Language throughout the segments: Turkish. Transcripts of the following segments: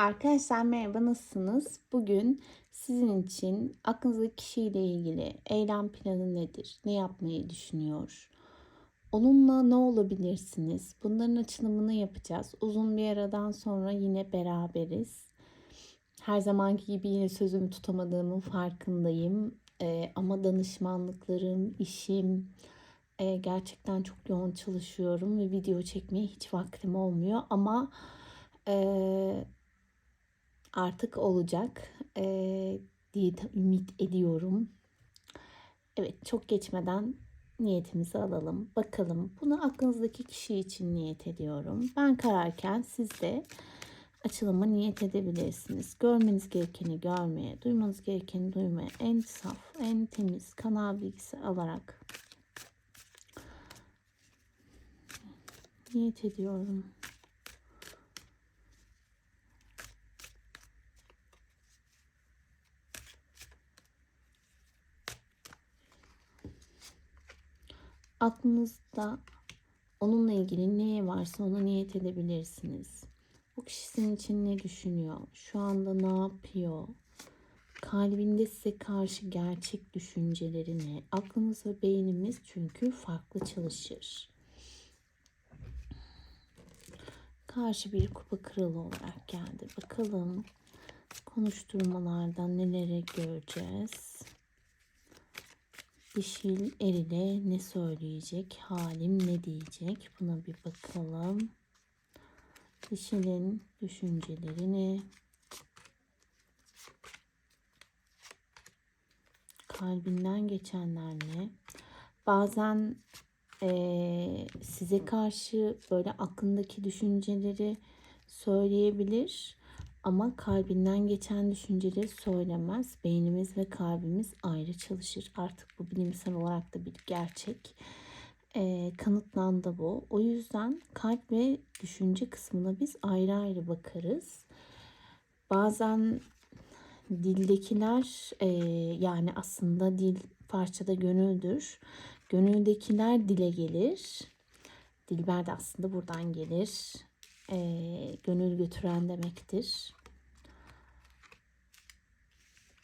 Arkadaşlar merhaba nasılsınız? Bugün sizin için aklınızdaki kişiyle ilgili eylem planı nedir? Ne yapmayı düşünüyor? Onunla ne olabilirsiniz? Bunların açılımını yapacağız. Uzun bir aradan sonra yine beraberiz. Her zamanki gibi yine sözümü tutamadığımın farkındayım. Ee, ama danışmanlıklarım, işim e, gerçekten çok yoğun çalışıyorum ve video çekmeye hiç vaktim olmuyor. Ama e, artık olacak e, diye ümit ediyorum. Evet çok geçmeden niyetimizi alalım. Bakalım bunu aklınızdaki kişi için niyet ediyorum. Ben kararken siz de açılıma niyet edebilirsiniz. Görmeniz gerekeni görmeye, duymanız gerekeni duymaya en saf, en temiz kanal bilgisi alarak niyet ediyorum. Aklınızda onunla ilgili ne varsa ona niyet edebilirsiniz. Bu kişi sizin için ne düşünüyor? Şu anda ne yapıyor? Kalbinde size karşı gerçek düşünceleri ne? Aklımız ve beynimiz çünkü farklı çalışır. Karşı bir kupa kralı olarak geldi. Bakalım konuşturmalardan neleri göreceğiz? Dişil erile ne söyleyecek? Halim ne diyecek? Buna bir bakalım. Dişilin düşünceleri ne? Kalbinden geçenler ne? Bazen e, size karşı böyle aklındaki düşünceleri söyleyebilir ama kalbinden geçen düşünceleri söylemez. Beynimiz ve kalbimiz ayrı çalışır. Artık bu bilimsel olarak da bir gerçek. E, kanıtlandı bu. O yüzden kalp ve düşünce kısmına biz ayrı ayrı bakarız. Bazen dildekiler e, yani aslında dil parçada gönüldür. Gönüldekiler dile gelir. Dilber de aslında buradan gelir e, gönül götüren demektir.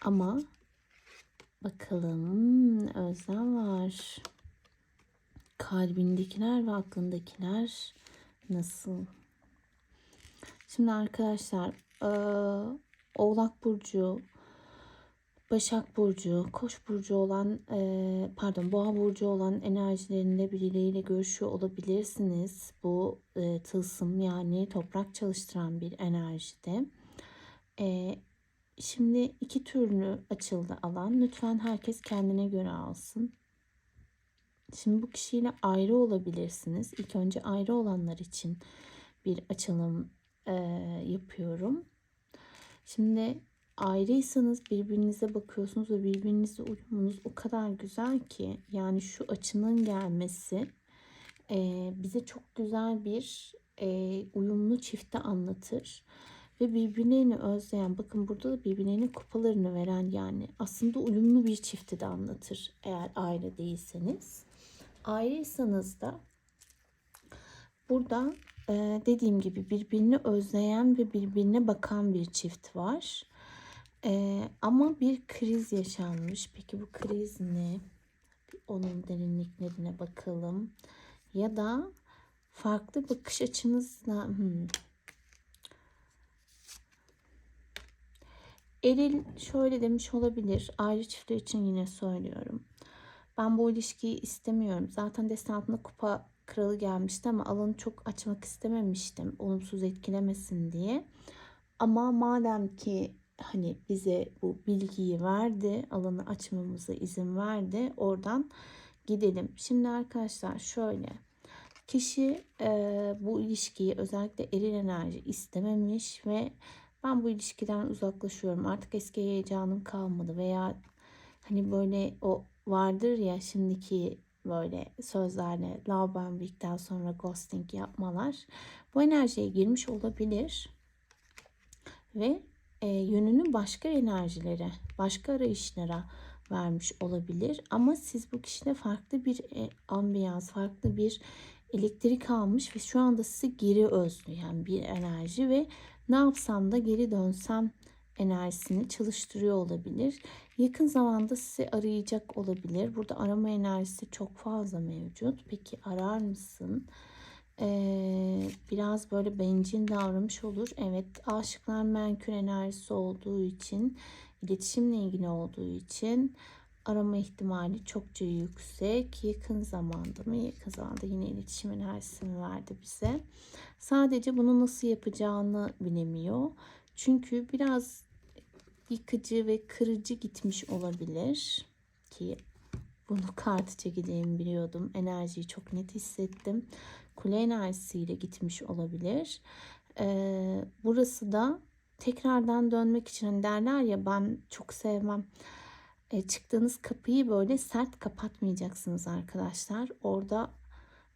Ama bakalım özlem var. Kalbindekiler ve aklındakiler nasıl? Şimdi arkadaşlar e, Oğlak Burcu, Başak Burcu, Koç Burcu olan e, pardon Boğa Burcu olan enerjilerinde birileriyle görüşüyor olabilirsiniz. Bu e, tılsım yani toprak çalıştıran bir enerjide. E, şimdi iki türlü açıldı alan. Lütfen herkes kendine göre alsın. Şimdi bu kişiyle ayrı olabilirsiniz. İlk önce ayrı olanlar için bir açılım e, yapıyorum. Şimdi ayrıysanız birbirinize bakıyorsunuz ve birbirinizle uyumunuz o kadar güzel ki yani şu açının gelmesi e, bize çok güzel bir e, uyumlu çifte anlatır ve birbirlerini özleyen bakın burada da birbirlerinin kupalarını veren yani aslında uyumlu bir çifti de anlatır eğer ayrı değilseniz. Ayrıysanız da burada e, dediğim gibi birbirini özleyen ve birbirine bakan bir çift var ee, ama bir kriz yaşanmış. Peki bu kriz ne? Onun derinliklerine bakalım. Ya da farklı bakış açınızla hmm. Eril şöyle demiş olabilir. Ayrı çiftler için yine söylüyorum. Ben bu ilişkiyi istemiyorum. Zaten destan altında kupa kralı gelmişti ama alanı çok açmak istememiştim. Olumsuz etkilemesin diye. Ama madem ki hani bize bu bilgiyi verdi, alanı açmamıza izin verdi. Oradan gidelim. Şimdi arkadaşlar şöyle. Kişi e, bu ilişkiyi özellikle eril enerji istememiş ve ben bu ilişkiden uzaklaşıyorum. Artık eski heyecanım kalmadı veya hani böyle o vardır ya şimdiki böyle sözlerle love bombing'den sonra ghosting yapmalar bu enerjiye girmiş olabilir ve e, yönünü başka enerjilere, başka arayışlara vermiş olabilir. Ama siz bu kişide farklı bir e, ambiyans, farklı bir elektrik almış ve şu anda sizi geri özleyen bir enerji ve ne yapsam da geri dönsem enerjisini çalıştırıyor olabilir. Yakın zamanda sizi arayacak olabilir. Burada arama enerjisi çok fazla mevcut. Peki arar mısın? Ee, biraz böyle bencil davranmış olur. Evet aşıklar menkür enerjisi olduğu için iletişimle ilgili olduğu için arama ihtimali çokça yüksek. Yakın zamanda mı? Yakın zamanda yine iletişim enerjisini verdi bize. Sadece bunu nasıl yapacağını bilemiyor. Çünkü biraz yıkıcı ve kırıcı gitmiş olabilir ki bunu kartı çekeceğimi biliyordum. Enerjiyi çok net hissettim. Kule enerjisiyle gitmiş olabilir. Ee, burası da tekrardan dönmek için hani derler ya ben çok sevmem. E, çıktığınız kapıyı böyle sert kapatmayacaksınız arkadaşlar. Orada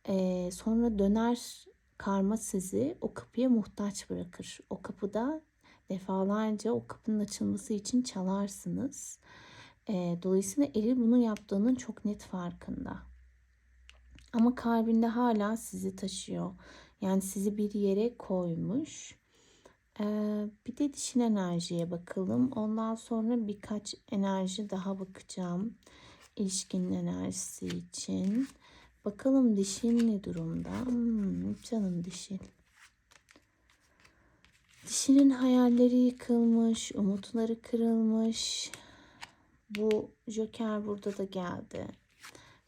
e, sonra döner karma sizi o kapıya muhtaç bırakır. O kapıda defalarca o kapının açılması için çalarsınız. E, dolayısıyla Eril bunu yaptığının çok net farkında. Ama kalbinde hala sizi taşıyor. Yani sizi bir yere koymuş. Ee, bir de dişin enerjiye bakalım. Ondan sonra birkaç enerji daha bakacağım. İlişkinin enerjisi için. Bakalım dişin ne durumda? Hmm, canım dişin. Dişinin hayalleri yıkılmış, umutları kırılmış. Bu Joker burada da geldi.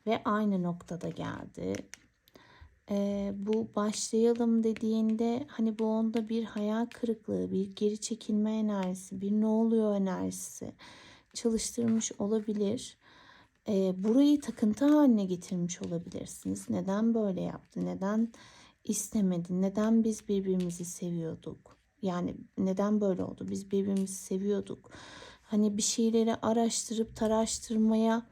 Ve aynı noktada geldi. Ee, bu başlayalım dediğinde hani bu onda bir hayal kırıklığı, bir geri çekilme enerjisi, bir ne oluyor enerjisi çalıştırmış olabilir. Ee, burayı takıntı haline getirmiş olabilirsiniz. Neden böyle yaptı? Neden istemedi? Neden biz birbirimizi seviyorduk? Yani neden böyle oldu? Biz birbirimizi seviyorduk. Hani bir şeyleri araştırıp taraştırmaya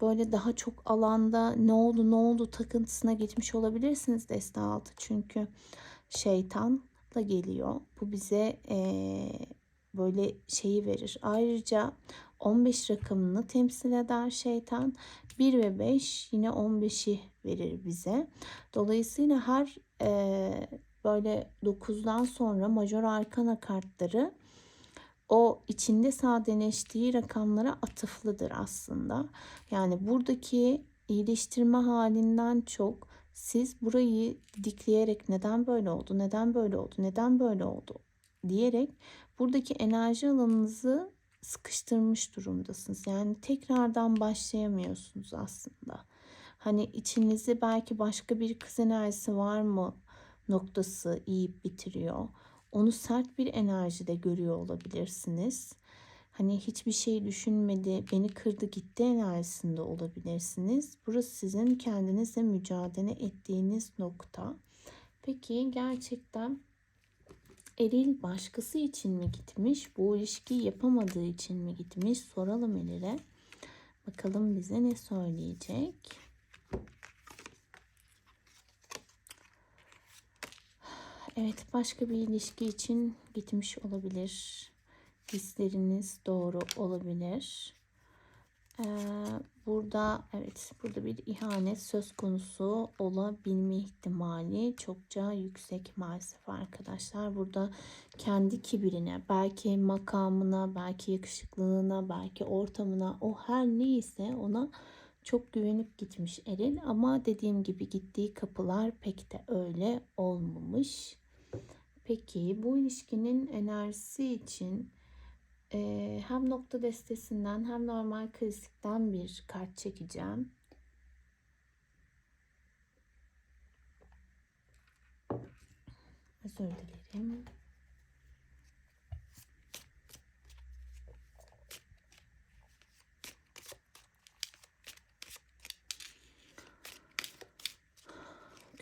böyle daha çok alanda ne oldu ne oldu takıntısına gitmiş olabilirsiniz deste altı. Çünkü şeytan da geliyor. Bu bize ee, böyle şeyi verir. Ayrıca 15 rakamını temsil eder şeytan. 1 ve 5 yine 15'i verir bize. Dolayısıyla her e, böyle 9'dan sonra major arkana kartları o içinde sadeleştiği rakamlara atıflıdır aslında. Yani buradaki iyileştirme halinden çok siz burayı dikleyerek neden böyle oldu, neden böyle oldu, neden böyle oldu diyerek buradaki enerji alanınızı sıkıştırmış durumdasınız. Yani tekrardan başlayamıyorsunuz aslında. Hani içinizi belki başka bir kız enerjisi var mı noktası yiyip bitiriyor. Onu sert bir enerjide görüyor olabilirsiniz. Hani hiçbir şey düşünmedi, beni kırdı gitti enerjisinde olabilirsiniz. Burası sizin kendinizle mücadele ettiğiniz nokta. Peki gerçekten Eril başkası için mi gitmiş? Bu ilişkiyi yapamadığı için mi gitmiş? Soralım Eril'e. Bakalım bize ne söyleyecek. Evet başka bir ilişki için gitmiş olabilir. Hisleriniz doğru olabilir. Ee, burada evet burada bir ihanet söz konusu olabilme ihtimali çokça yüksek maalesef arkadaşlar. Burada kendi kibirine, belki makamına, belki yakışıklılığına, belki ortamına o her neyse ona çok güvenip gitmiş Eril ama dediğim gibi gittiği kapılar pek de öyle olmamış. Peki bu ilişkinin enerjisi için e, hem nokta destesinden hem normal klasikten bir kart çekeceğim. Özür dilerim.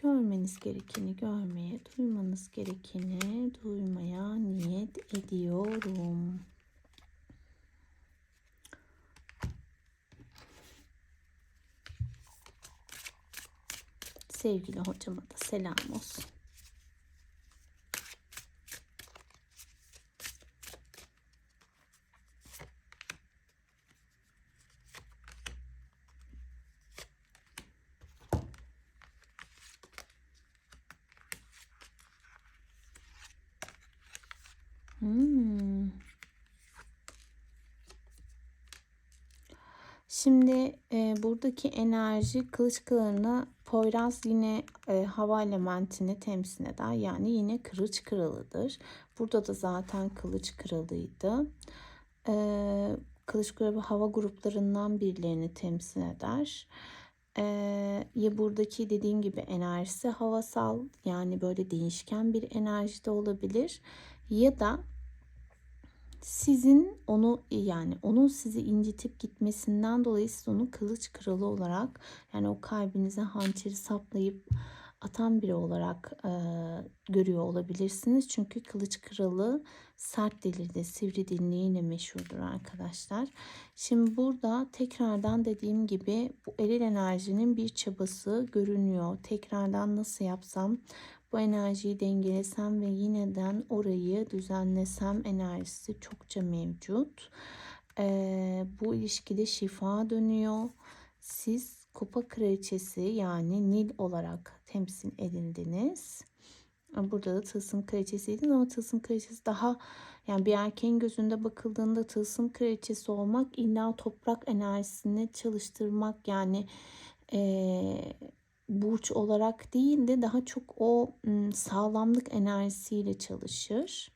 Görmeniz gerekeni görmeye, duymanız gerekeni duymaya niyet ediyorum. Sevgili hocama da selam olsun. Hmm. Şimdi e, buradaki enerji kılıç kılığına Poyraz yine e, hava elementini temsil eder. Yani yine kılıç kralıdır. Burada da zaten kılıç kralıydı. E, kılıç kralı hava gruplarından birilerini temsil eder. E, buradaki dediğim gibi enerjisi havasal yani böyle değişken bir enerjide olabilir. Ya da sizin onu yani onun sizi incitip gitmesinden dolayı siz onu kılıç kralı olarak yani o kalbinize hançeri saplayıp atan biri olarak e, görüyor olabilirsiniz. Çünkü kılıç kralı sert dilinde, sivri dinliğiyle meşhurdur arkadaşlar. Şimdi burada tekrardan dediğim gibi bu eril enerjinin bir çabası görünüyor. Tekrardan nasıl yapsam bu enerjiyi dengelesem ve yineden orayı düzenlesem enerjisi çokça mevcut. Ee, bu ilişkide şifa dönüyor. Siz kupa kraliçesi yani Nil olarak temsil edildiniz. Burada da tılsım kraliçesiydin ama tılsım kraliçesi daha yani bir erkeğin gözünde bakıldığında tılsım kraliçesi olmak illa toprak enerjisini çalıştırmak yani eee burç olarak değil de daha çok o sağlamlık enerjisiyle çalışır.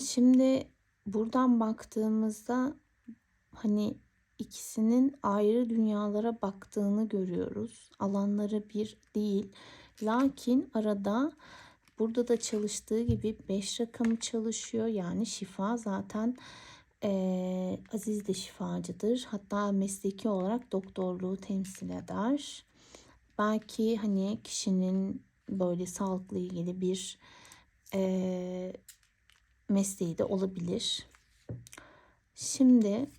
Şimdi buradan baktığımızda hani ikisinin ayrı dünyalara baktığını görüyoruz. Alanları bir değil. Lakin arada burada da çalıştığı gibi 5 rakamı çalışıyor. Yani şifa zaten ee, Aziz de şifacıdır. Hatta mesleki olarak doktorluğu temsil eder. Belki hani kişinin böyle sağlıkla ilgili bir e, mesleği de olabilir. Şimdi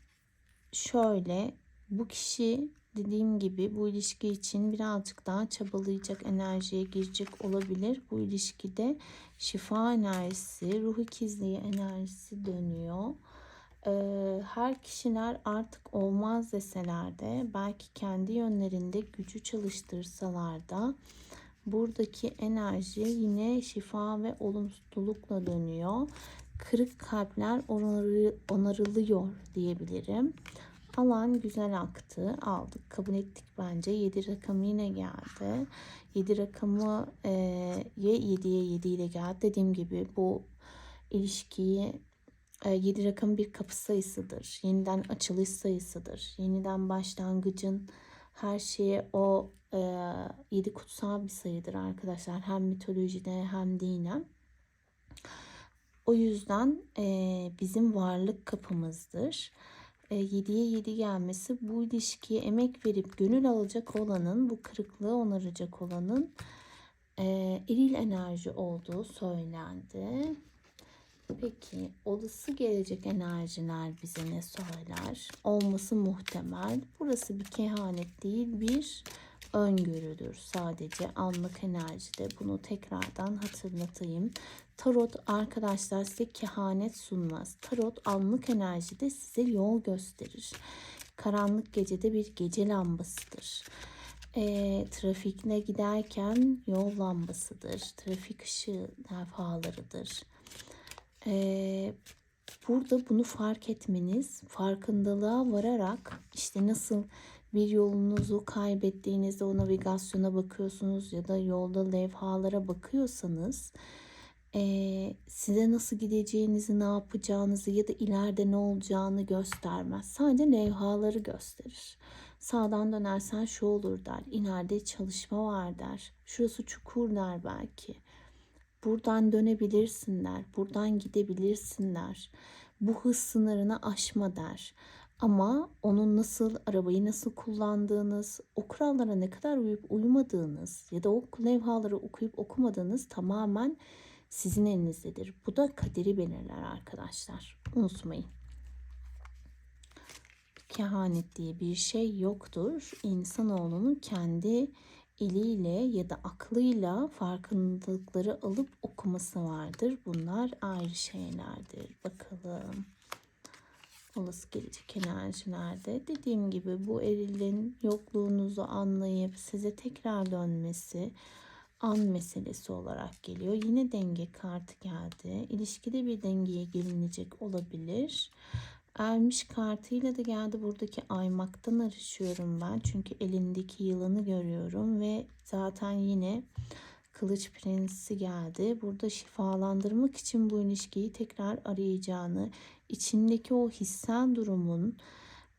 şöyle bu kişi dediğim gibi bu ilişki için birazcık daha çabalayacak enerjiye girecek olabilir. Bu ilişkide şifa enerjisi, ruh ikizliği enerjisi dönüyor her kişiler artık olmaz deseler de belki kendi yönlerinde gücü çalıştırsalar da buradaki enerji yine şifa ve olumsuzlukla dönüyor. Kırık kalpler onarı, onarılıyor diyebilirim. Alan güzel aktı. Aldık. Kabul ettik bence. 7 rakamı yine geldi. 7 rakamı e, 7'ye 7 ile geldi. Dediğim gibi bu ilişkiyi 7 e, rakam bir kapı sayısıdır. Yeniden açılış sayısıdır. Yeniden başlangıcın her şeye o e, 7 kutsal bir sayıdır arkadaşlar. Hem mitolojide hem dinen. O yüzden e, bizim varlık kapımızdır. E, 7'ye 7 gelmesi bu ilişkiye emek verip gönül alacak olanın, bu kırıklığı onaracak olanın e, eril enerji olduğu söylendi. Peki olası gelecek enerjiler bize ne söyler? Olması muhtemel. Burası bir kehanet değil bir öngörüdür sadece anlık enerjide. Bunu tekrardan hatırlatayım. Tarot arkadaşlar size kehanet sunmaz. Tarot anlık enerjide size yol gösterir. Karanlık gecede bir gece lambasıdır. E, trafikle giderken yol lambasıdır. Trafik ışığı levhalarıdır ee, burada bunu fark etmeniz, farkındalığa vararak işte nasıl bir yolunuzu kaybettiğinizde o navigasyona bakıyorsunuz ya da yolda levhalara bakıyorsanız e, size nasıl gideceğinizi, ne yapacağınızı ya da ileride ne olacağını göstermez. Sadece levhaları gösterir. Sağdan dönersen şu olur der. İleride çalışma var der. Şurası çukur der belki. Buradan dönebilirsin der. Buradan gidebilirsin der. Bu hız sınırını aşma der. Ama onun nasıl arabayı nasıl kullandığınız, o kurallara ne kadar uyup uymadığınız ya da o levhaları okuyup okumadığınız tamamen sizin elinizdedir. Bu da kaderi belirler arkadaşlar. Unutmayın. Kehanet diye bir şey yoktur. İnsanoğlunun kendi eliyle ya da aklıyla farkındalıkları alıp okuması vardır. Bunlar ayrı şeylerdir. Bakalım. Olası gelecek enerjilerde. Dediğim gibi bu erilin yokluğunuzu anlayıp size tekrar dönmesi, an meselesi olarak geliyor. Yine denge kartı geldi. İlişkide bir dengeye gelinecek olabilir. Ermiş kartıyla da geldi. Buradaki aymaktan arışıyorum ben. Çünkü elindeki yılanı görüyorum ve zaten yine Kılıç Prensi geldi. Burada şifalandırmak için bu ilişkiyi tekrar arayacağını, içindeki o hissen durumun,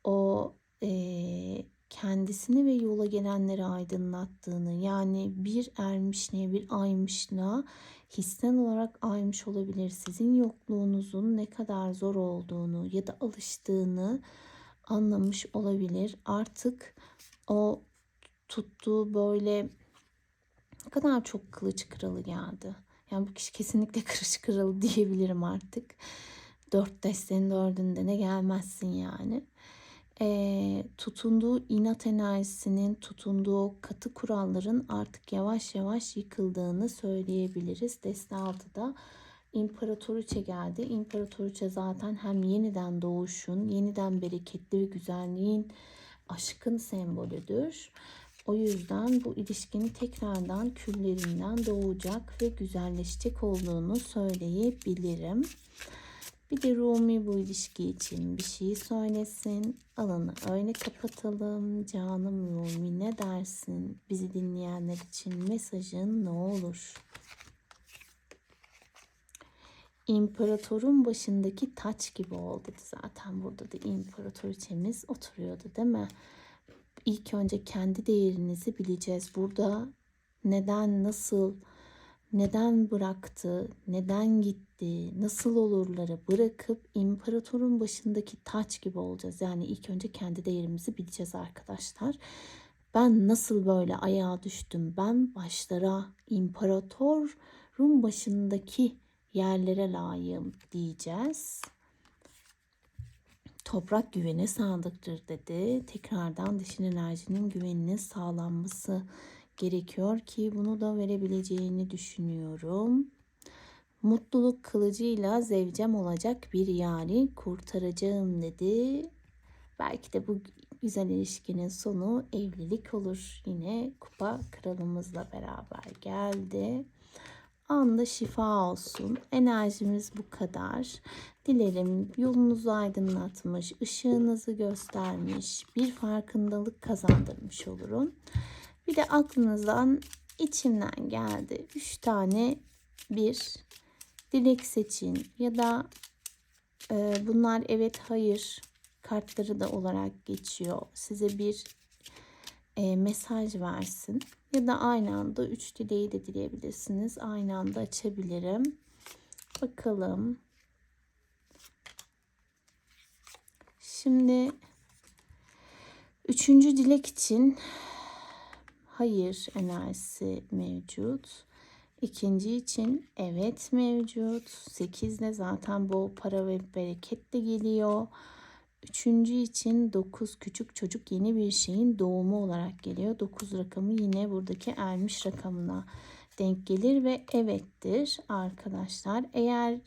o eee, kendisini ve yola gelenleri aydınlattığını, yani bir ermişliğe, bir aymışlığa hissen olarak aymış olabilir. Sizin yokluğunuzun ne kadar zor olduğunu ya da alıştığını anlamış olabilir. Artık o tuttuğu böyle ne kadar çok kılıç kralı geldi. Yani bu kişi kesinlikle kılıç kralı diyebilirim artık. Dört destenin dördünde ne gelmezsin yani. Ee, tutunduğu inat enerjisinin, tutunduğu katı kuralların artık yavaş yavaş yıkıldığını söyleyebiliriz. Deste altıda İmparatoriçe geldi. İmparatoriçe zaten hem yeniden doğuşun, yeniden bereketli ve güzelliğin, aşkın sembolüdür. O yüzden bu ilişkinin tekrardan küllerinden doğacak ve güzelleşecek olduğunu söyleyebilirim. Bir de Rumi bu ilişki için bir şey söylesin. Alanı öyle kapatalım. Canım Rumi ne dersin? Bizi dinleyenler için mesajın ne olur? İmparatorun başındaki taç gibi oldu zaten burada da imparatoriçemiz oturuyordu değil mi? İlk önce kendi değerinizi bileceğiz. Burada neden, nasıl, neden bıraktı, neden gitti, nasıl olurları bırakıp imparatorun başındaki taç gibi olacağız. Yani ilk önce kendi değerimizi bileceğiz arkadaşlar. Ben nasıl böyle ayağa düştüm? Ben başlara imparatorun başındaki yerlere layığım diyeceğiz. Toprak güvene sadıktır dedi. Tekrardan dişin enerjinin güveninin sağlanması gerekiyor ki bunu da verebileceğini düşünüyorum. Mutluluk kılıcıyla zevcem olacak bir yari kurtaracağım dedi. Belki de bu güzel ilişkinin sonu evlilik olur. Yine kupa kralımızla beraber geldi. Anda şifa olsun. Enerjimiz bu kadar. Dilerim yolunuzu aydınlatmış, ışığınızı göstermiş, bir farkındalık kazandırmış olurum. Bir de aklınızdan içimden geldi. Üç tane bir dilek seçin ya da e, bunlar evet hayır kartları da olarak geçiyor. Size bir e, mesaj versin. Ya da aynı anda üç dileği de dileyebilirsiniz. Aynı anda açabilirim. Bakalım. Şimdi üçüncü dilek için hayır enerjisi mevcut. İkinci için evet mevcut. Sekizde zaten bol para ve bereket de geliyor. Üçüncü için 9 küçük çocuk yeni bir şeyin doğumu olarak geliyor. 9 rakamı yine buradaki ermiş rakamına denk gelir ve evettir arkadaşlar. Eğer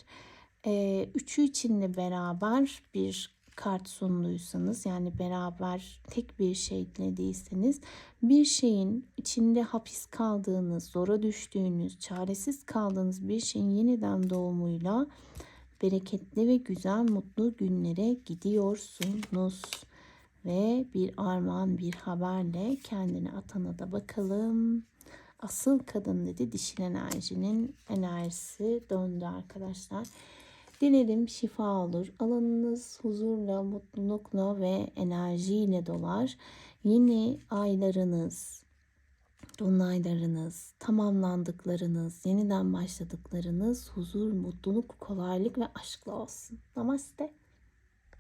e, üçü için de beraber bir kart sunduysanız yani beraber tek bir şey dilediyseniz bir şeyin içinde hapis kaldığınız, zora düştüğünüz, çaresiz kaldığınız bir şeyin yeniden doğumuyla bereketli ve güzel mutlu günlere gidiyorsunuz. Ve bir armağan bir haberle kendini atana da bakalım. Asıl kadın dedi dişil enerjinin enerjisi döndü arkadaşlar. Dilerim şifa olur. Alanınız huzurla, mutlulukla ve enerjiyle dolar. Yeni aylarınız, dolunaylarınız, tamamlandıklarınız, yeniden başladıklarınız huzur, mutluluk, kolaylık ve aşkla olsun. Namaste.